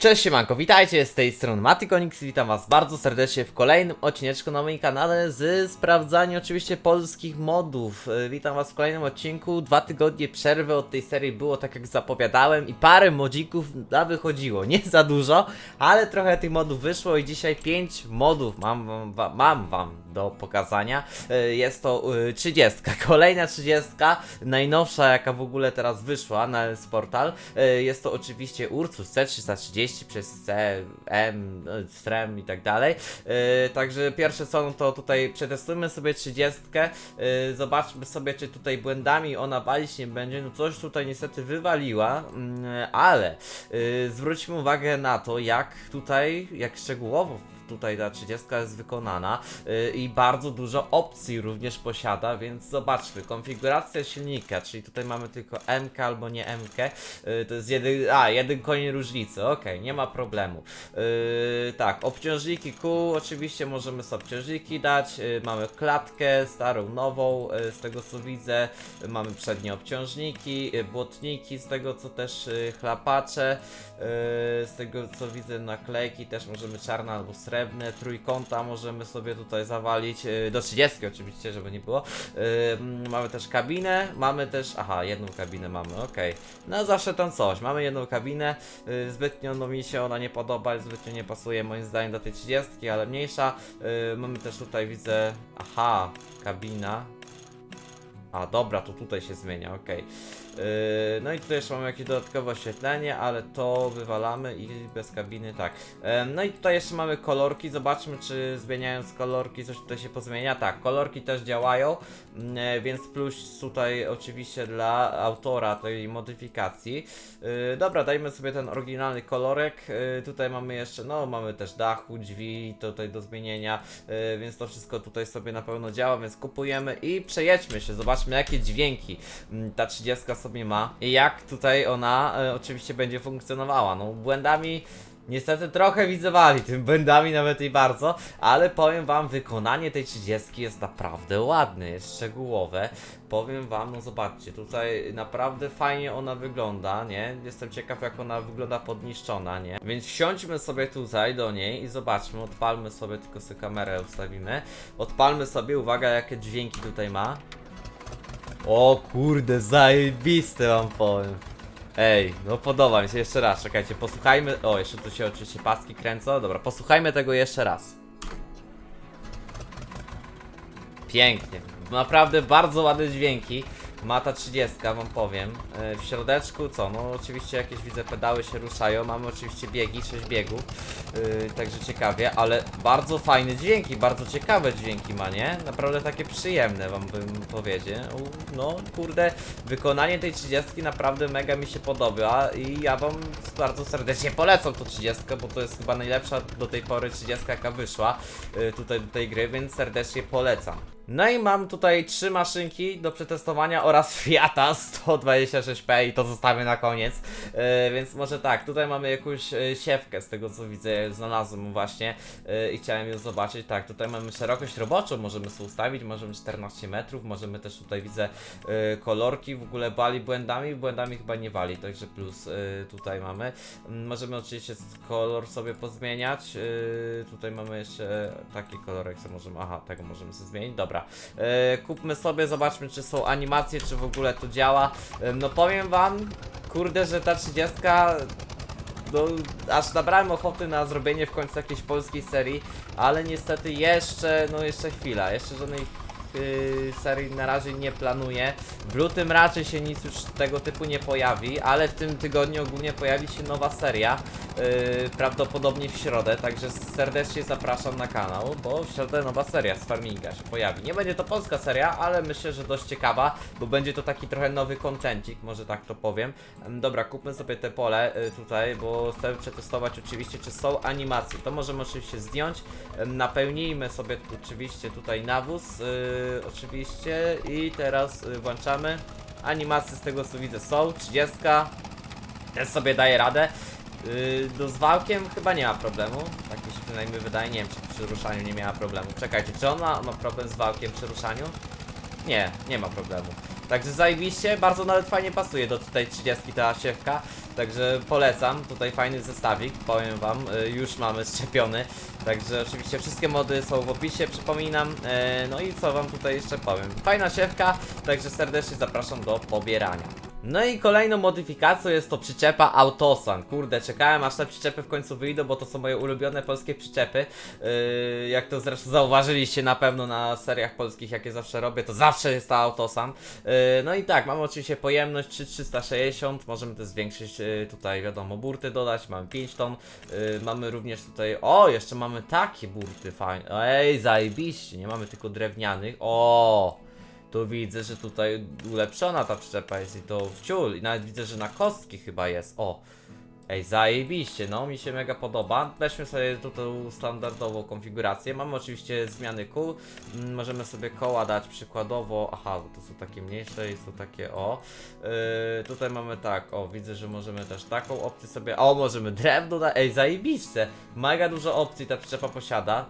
Cześć siemanko, witajcie z tej strony Matikonix, witam was bardzo serdecznie w kolejnym odcineczku na moim kanale z sprawdzania oczywiście polskich modów. E, Witam was w kolejnym odcinku, dwa tygodnie przerwy od tej serii było tak jak zapowiadałem i parę modzików wychodziło, nie za dużo, ale trochę tych modów wyszło i dzisiaj pięć modów mam wa- mam wam do pokazania. E, Jest to y, 30, kolejna 30, najnowsza jaka w ogóle teraz wyszła na S Portal. E, Jest to oczywiście Ursus C330 przez C, M, e, Strem i tak dalej. E, Także pierwsze co, no to tutaj przetestujmy sobie 30. e, Zobaczmy sobie, czy tutaj błędami ona walić nie będzie. No coś tutaj niestety wywaliła, mm, ale e, zwróćmy uwagę na to, jak tutaj, jak szczegółowo tutaj ta 30 jest wykonana yy, i bardzo dużo opcji również posiada, więc zobaczmy, konfiguracja silnika, czyli tutaj mamy tylko MK albo nie MK, yy, to jest jeden, a, jeden koń różnicy, okej, nie ma problemu. Yy, tak, obciążniki kół, oczywiście możemy sobie obciążniki dać, mamy klatkę, starą, nową, z tego co widzę, mamy przednie obciążniki, błotniki, z tego co też chlapacze, z tego co widzę naklejki też możemy czarne albo trójkąta możemy sobie tutaj zawalić, yy, do 30 oczywiście, żeby nie było. Yy, mm, mamy też kabinę, mamy też, aha, jedną kabinę mamy, okej. No zawsze tam coś, mamy jedną kabinę, yy, zbytnio no mi się ona nie podoba, zbytnio nie pasuje moim zdaniem do tej 30, ale mniejsza. Mamy też tutaj widzę, aha, kabina, a dobra, to tutaj się zmienia, okej. Yy, no i tutaj jeszcze mamy jakieś dodatkowe oświetlenie, ale to wywalamy i bez kabiny, tak. Em, no i tutaj jeszcze mamy kolorki, zobaczmy czy zmieniając kolorki coś tutaj się pozmienia. Tak, kolorki też działają, e, więc plus tutaj oczywiście dla autora tej modyfikacji. Yy, dobra, dajmy sobie ten oryginalny kolorek. Yy, tutaj mamy jeszcze, no mamy też dachu, drzwi tutaj do zmienienia, yy, więc to wszystko tutaj sobie na pewno działa, więc kupujemy i przejedźmy się, zobaczmy jakie dźwięki mm, ta 30 sobie ma i jak tutaj ona e, oczywiście będzie funkcjonowała. No błędami niestety trochę widzowali, tym błędami nawet i bardzo, ale powiem wam, wykonanie tej 30 jest naprawdę ładne, jest szczegółowe. Powiem wam, no zobaczcie, tutaj naprawdę fajnie ona wygląda, nie? Jestem ciekaw jak ona wygląda podniszczona, nie? Więc wsiądźmy sobie tutaj do niej i zobaczmy, odpalmy sobie, tylko sobie kamerę ustawimy. Odpalmy sobie, uwaga jakie dźwięki tutaj ma. O kurde, zajebiste wam powiem. Ej, no podoba mi się jeszcze raz, czekajcie, posłuchajmy. O, jeszcze tu się oczywiście paski kręcą. Dobra, posłuchajmy tego jeszcze raz. Pięknie. Naprawdę bardzo ładne dźwięki. Ma ta 30, wam powiem. E, W środeczku co? No oczywiście jakieś widzę pedały się ruszają. Mamy oczywiście biegi, 6 biegów. Yy, także ciekawie, ale bardzo fajne dźwięki, bardzo ciekawe dźwięki ma, nie? Naprawdę takie przyjemne wam bym powiedział. No kurde, wykonanie tej 30 naprawdę mega mi się podoba i ja wam bardzo serdecznie polecam tą 30, bo to jest chyba najlepsza do tej pory 30 jaka wyszła yy, tutaj do tej gry, więc serdecznie polecam. No i mam tutaj trzy maszynki do przetestowania oraz Fiata 126P i to zostawię na koniec. E, więc może tak, tutaj mamy jakąś e, siewkę z tego co widzę, znalazłem właśnie e, i chciałem ją zobaczyć. Tak, tutaj mamy szerokość roboczą, możemy sobie ustawić, możemy 14 metrów, możemy też tutaj widzę kolorki, w ogóle bali błędami, błędami chyba nie wali, także plus tutaj mamy. Mm, Możemy oczywiście kolor sobie pozmieniać, tutaj mamy jeszcze taki kolorek, co możemy, aha, tego możemy sobie zmienić, dobra. E, kupmy sobie, zobaczmy czy są animacje, czy w ogóle to działa. E, no powiem wam, kurde, że ta 30 no, aż nabrałem ochoty na zrobienie w końcu jakiejś polskiej serii, ale niestety jeszcze, no jeszcze chwila, jeszcze żadnej yy, serii na razie nie planuję. W lutym raczej się nic już tego typu nie pojawi, ale w tym tygodniu ogólnie pojawi się nowa seria, yy, prawdopodobnie w środę, także serdecznie zapraszam na kanał, bo w środę nowa seria z Farminga się pojawi. Nie będzie to polska seria, ale myślę, że dość ciekawa, bo będzie to taki trochę nowy kontencik, może tak to powiem. Em, Dobra, kupmy sobie te pole y, tutaj, bo chcę przetestować oczywiście, czy są animacje. To możemy oczywiście zdjąć. Em, Napełnijmy sobie oczywiście tutaj nawóz, y, oczywiście i teraz y, włączamy. Animacje z tego co widzę są, 30. Też sobie daje radę. Yy, do z wałkiem chyba nie ma problemu. Tak mi się przynajmniej wydaje. Nie wiem, czy przy ruszaniu nie miała problemu. Czekajcie, czy ona ma problem z wałkiem przy ruszaniu? Nie, nie ma problemu. Także zajebiście, bardzo nawet fajnie pasuje do tej 30 ta siewka. Także polecam, tutaj fajny zestawik, powiem wam, y, już mamy szczepiony. Także oczywiście wszystkie mody są w opisie, przypominam. E, No i co wam tutaj jeszcze powiem. Fajna siewka, także serdecznie zapraszam do pobierania. No i kolejną modyfikacją jest to przyczepa Autosan. Kurde, czekałem aż te przyczepy w końcu wyjdą, bo to są moje ulubione polskie przyczepy. Yy, jak to zresztą zauważyliście na pewno na seriach polskich, jakie zawsze robię, to zawsze jest ta Autosan. Yy, no i tak, mamy oczywiście pojemność 3360, możemy też zwiększyć yy, tutaj, wiadomo, burty dodać, mamy 5 ton. Yy, mamy również tutaj, o, jeszcze mamy takie burty fajne. Ej, zajebiście, nie mamy tylko drewnianych. O! Tu widzę, że tutaj ulepszona ta przyczepa jest i to w ciul. I nawet widzę, że na kostki chyba jest. O! Ej, zajebiście, no mi się mega podoba. Weźmy sobie tu tą standardową konfigurację. Mamy oczywiście zmiany kół. Mm, Możemy sobie koła dać przykładowo. Aha, to są takie mniejsze i są takie o. Yy, tutaj mamy tak, o, widzę, że możemy też taką opcję sobie. O, możemy drewno dać. Ej, zajebiście! Mega dużo opcji ta przyczepa posiada.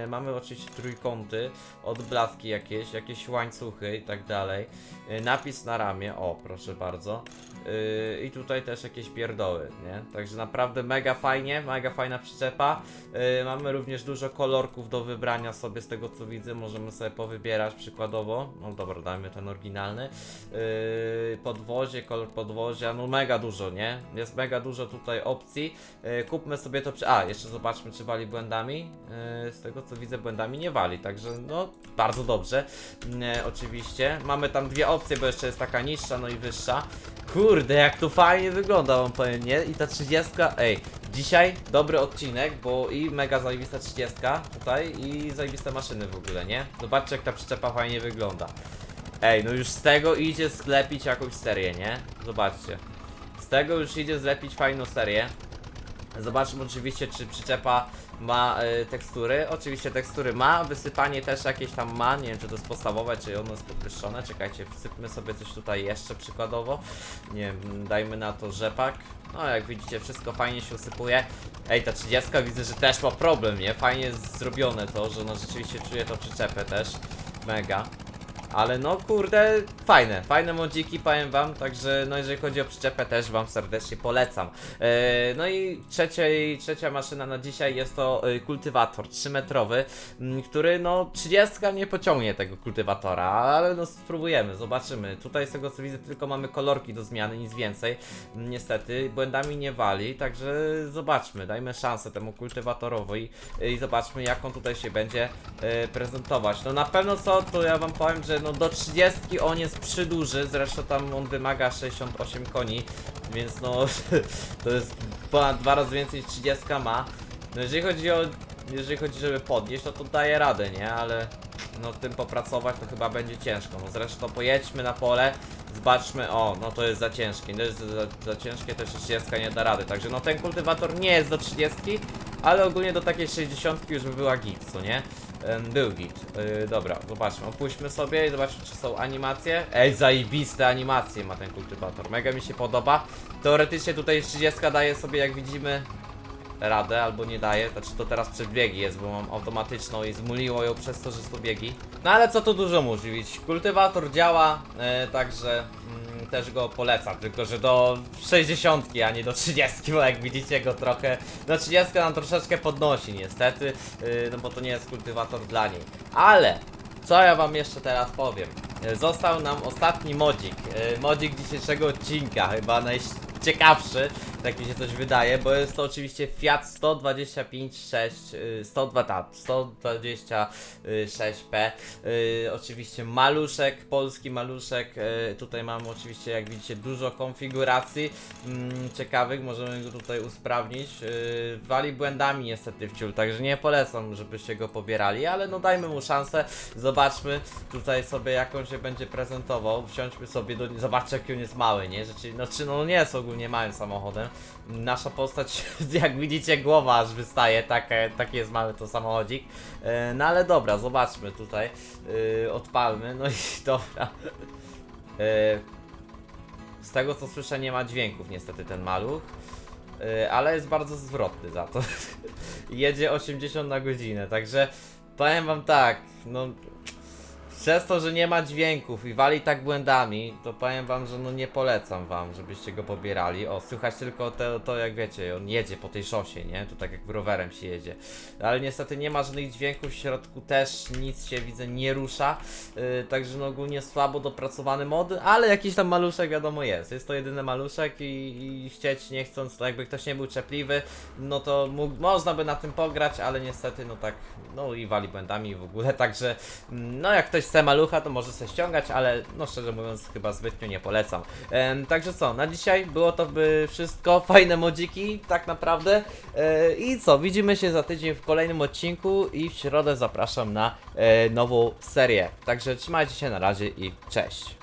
Yy, mamy oczywiście trójkąty, odblaski jakieś, jakieś łańcuchy i tak dalej. Yy, napis na ramię, o, proszę bardzo. Yy, I tutaj też jakieś pierdoły, nie? Także naprawdę mega fajnie, mega fajna przyczepa. Yy, mamy również dużo kolorków do wybrania sobie z tego co widzę, możemy sobie powybierać przykładowo. No dobra, dajmy ten oryginalny. Yy, podwozie, kolor podwozia, no mega dużo, nie? Jest mega dużo tutaj opcji. Yy, kupmy sobie to przy... A, jeszcze zobaczmy czy wali błędami. Yy, z tego co widzę błędami nie wali, także no bardzo dobrze. Yy, oczywiście. Mamy tam dwie opcje, bo jeszcze jest taka niższa, no i wyższa. Kurde, jak to fajnie wygląda, wam powiem, nie? I ta 30, ej, dzisiaj dobry odcinek, bo i mega zajebista 30 tutaj i zajebiste maszyny w ogóle, nie? Zobaczcie jak ta przyczepa fajnie wygląda. Ej, no już z tego idzie sklepić jakąś serię, nie? Zobaczcie. Z tego już idzie zlepić fajną serię. Zobaczmy oczywiście, czy przyczepa ma e, tekstury. Oczywiście tekstury ma, wysypanie też jakieś tam ma. Nie wiem, czy to jest podstawowe, czy ono jest podwyższone. Czekajcie, wsypmy sobie coś tutaj jeszcze przykładowo. Nie wiem, dajmy na to rzepak. No, jak widzicie, wszystko fajnie się usypuje. Ej, ta 30 widzę, że też ma problem, nie? Fajnie jest zrobione to, że no rzeczywiście czuje to przyczepę też. Mega. Ale no kurde, fajne, fajne modziki, powiem wam, także no jeżeli chodzi o przyczepę też wam serdecznie polecam. E, no i trzeciej, trzecia maszyna na dzisiaj jest to e, kultywator 3-metrowy, m, który no 30 nie pociągnie tego kultywatora, ale no spróbujemy, zobaczymy. Tutaj z tego co widzę tylko mamy kolorki do zmiany, nic więcej. Niestety, błędami nie wali, także zobaczmy, dajmy szansę temu kultywatorowi i, i zobaczmy jak on tutaj się będzie e, prezentować. No na pewno co, to ja wam powiem, że no do 30 on jest przyduży, zresztą tam on wymaga 68 koni, więc no to jest ponad dwa razy więcej niż 30 ma. No jeżeli chodzi o, jeżeli chodzi żeby podnieść, no to daje radę, nie? Ale no tym popracować to chyba będzie ciężko. No zresztą pojedźmy na pole, zobaczmy, o, no to jest za ciężkie, to jest za, za ciężkie, jeszcze 30 nie da rady, także no ten kultywator nie jest do 30, ale ogólnie do takiej 60 już by była git, co nie? Był git. Yy, dobra, zobaczmy. Opuśćmy sobie i zobaczmy, czy są animacje. Ej, zajebiste animacje ma ten kultywator. Mega mi się podoba. Teoretycznie tutaj 30 daje sobie, jak widzimy, radę albo nie daje. Znaczy to teraz przed biegi jest, bo mam automatyczną i zmuliło ją przez to, że są biegi. No ale co tu dużo mówić. Kultywator działa, e, także mm, też go polecam. Tylko, że do 60, a nie do 30, bo jak widzicie go trochę. No 30 nam troszeczkę podnosi niestety, yy, no bo to nie jest kultywator dla niej. Ale co ja wam jeszcze teraz powiem? E, Został nam ostatni modzik. e, Modzik dzisiejszego odcinka, chyba najciekawszy, tak mi się coś wydaje, bo jest to oczywiście Fiat 125 6, y, 102, tak, 126P. y, Oczywiście maluszek, polski maluszek. y, Tutaj mamy oczywiście, jak widzicie, dużo konfiguracji mm, ciekawych, możemy go tutaj usprawnić. Wali błędami niestety w także nie polecam, żebyście go pobierali, ale no dajmy mu szansę, zobaczmy tutaj sobie jak on się będzie prezentował, wsiądźmy sobie do... Zobaczcie jaki on jest mały, nie? Rzeczy... No czy no nie jest ogólnie małym samochodem. Nasza postać, jak widzicie, głowa aż wystaje, takie, taki jest mały to samochodzik. E, No ale dobra, zobaczmy tutaj. E, Odpalmy, no i dobra. E, Z tego co słyszę nie ma dźwięków niestety ten maluch. Ale jest bardzo zwrotny za to. Jedzie 80 na godzinę, także powiem wam tak, no przez to, że nie ma dźwięków i wali tak błędami, to powiem wam, że no nie polecam wam, żebyście go pobierali. O, słychać tylko to, to jak wiecie, on jedzie po tej szosie, nie? To tak jak rowerem się jedzie. Ale niestety nie ma żadnych dźwięków, w środku też nic się widzę nie rusza. Yy, także no ogólnie słabo dopracowany mod, ale jakiś tam maluszek wiadomo jest. Jest to jedyny maluszek i, i chcieć nie chcąc, to jakby ktoś nie był czepliwy, no to mógł, można by na tym pograć, ale niestety no tak, no i wali błędami w ogóle, także mm, no jak ktoś chce malucha, to może sobie ściągać, ale no szczerze mówiąc chyba zbytnio nie polecam. Także co, na dzisiaj było to by wszystko, fajne modziki tak naprawdę e, i co, widzimy się za tydzień w kolejnym odcinku i w środę zapraszam na e, nową serię. Także trzymajcie się na razie i cześć.